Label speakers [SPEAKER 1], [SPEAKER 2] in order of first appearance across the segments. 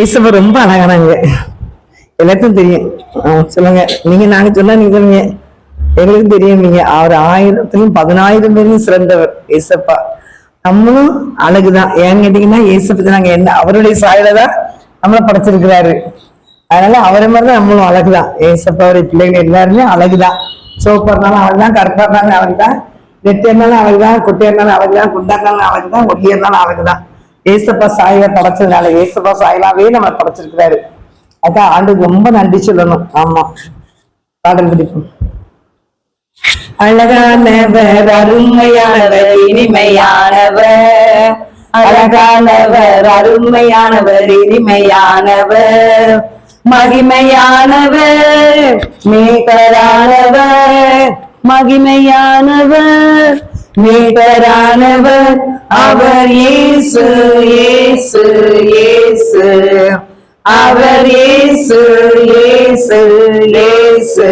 [SPEAKER 1] ஈசப்ப ரொம்ப அழகானாங்க எல்லாத்தையும் தெரியும். சொல்லுங்க. நீங்க நாங்க சொன்னா நீங்க சொல்லுங்க. எங்களுக்கும் தெரியும் நீங்க. அவர் ஆயிரத்திலும் பதினாயிரம் பேரும் சிறந்தவர் ஏசப்பா நம்மளும் அழகுதான். ஏன்னு கேட்டீங்கன்னா ஏசப்பத்தை நாங்க என்ன அவருடைய சாயல தான் நம்மளை படைச்சிருக்கிறாரு. அதனால அவரை மாதிரி தான் நம்மளும் அழகுதான். ஏசப்பாவுடைய பிள்ளைகள் எல்லாருமே அழகுதான். சோப்பா இருந்தாலும் அழகுதான் கருப்பா இருந்தாலும் அழகுதான் நெட்டியா இருந்தாலும் அழகுதான் குட்டியா இருந்தாலும் அழகுதான் குண்டா இருந்தாலும் அழகுதான் ஒல்லியா இருந்தாலும் அழகுதான். ஏசப்பா சாயலை படைச்சதுனால ஏசப்பா சாயலாவே நம்ம படைச்சிருக்கிறாரு. அதான் ஆண்டுக்கு ரொம்ப நன்றி சொல்லணும். ஆமா. பாடல் பிடிக்கும் அழகானவர் அருமையானவர் இனிமையானவர். அழகானவர் அருமையானவர் இனிமையானவர். மகிமையானவர் மேகரானவர் மகிமையானவர். மேகரானவர் அவர் இயேசு இயேசு இயேசு. அவர் இயேசு இயேசு இயேசு.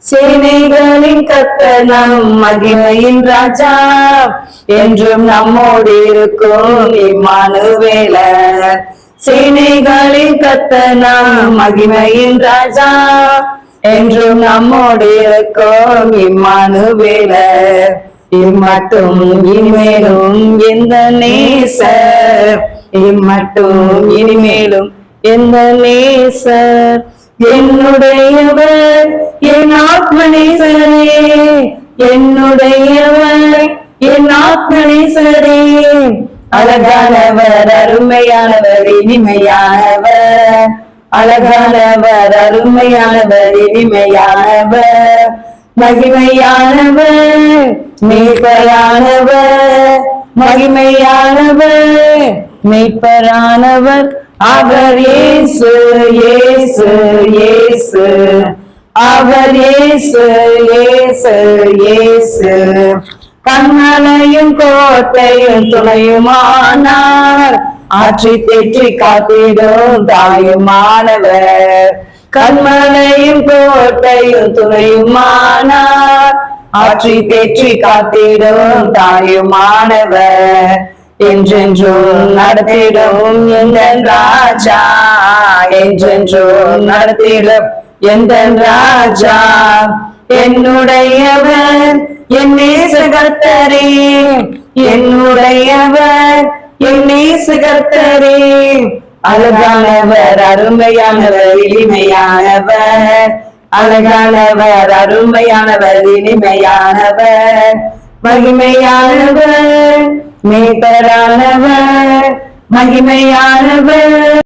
[SPEAKER 1] சேனைகளின் கத்தனம் மகிமையின் ராஜா என்றும் நம்மோடு இருக்கும் இம்மானுவேலர் சேனைகளின் கத்தனம் மகிமையின் ராஜா என்றும் நம்மோடு இருக்கும் இம்மானுவேலர் இம்மட்டும் இனிமேலும் எந்த நேசர்? இம்மட்டும் இனிமேலும் எந்த நேசர்? என்னுடையவர் என் ஆத்மநேசரே. என்னுடையவர் என் ஆத்மநேசரே. அழகானவர் அருமையானவர் இனிமையானவர். அழகானவர் அருமையானவர் இனிமையானவர். மகிமையானவர் மீட்பரானவர் மகிமையானவர். மீட்பரானவர் அவர் இயேசு இயேசு இயேசு. அவர் இயேசு இயேசு இயேசு. கண்ணனையும் கோட்டையும் துணையுமானார். ஆற்றி தேற்றி காத்திடும் தாயுமானவர். கண்மனையும் கோட்டையும் துணையுமானார். ஆற்றி தேற்றி காத்திடும் தாயுமானவர். என்றென்றும் நடத்திடும் எந்த ராஜா? என்றென்றும் நடத்திடும் எந்த ராஜா? என்னுடையவர் என் நேசகர்த்தரே. என்னுடையவர் என் நேசகர்த்தரே. அழகானவர் அருமையானவர் இனிமையானவர் அழகானவர் அருமையானவர் இனிமையானவர் மகிமையானவர் மேத்தரானவர் மகிமையானவர்.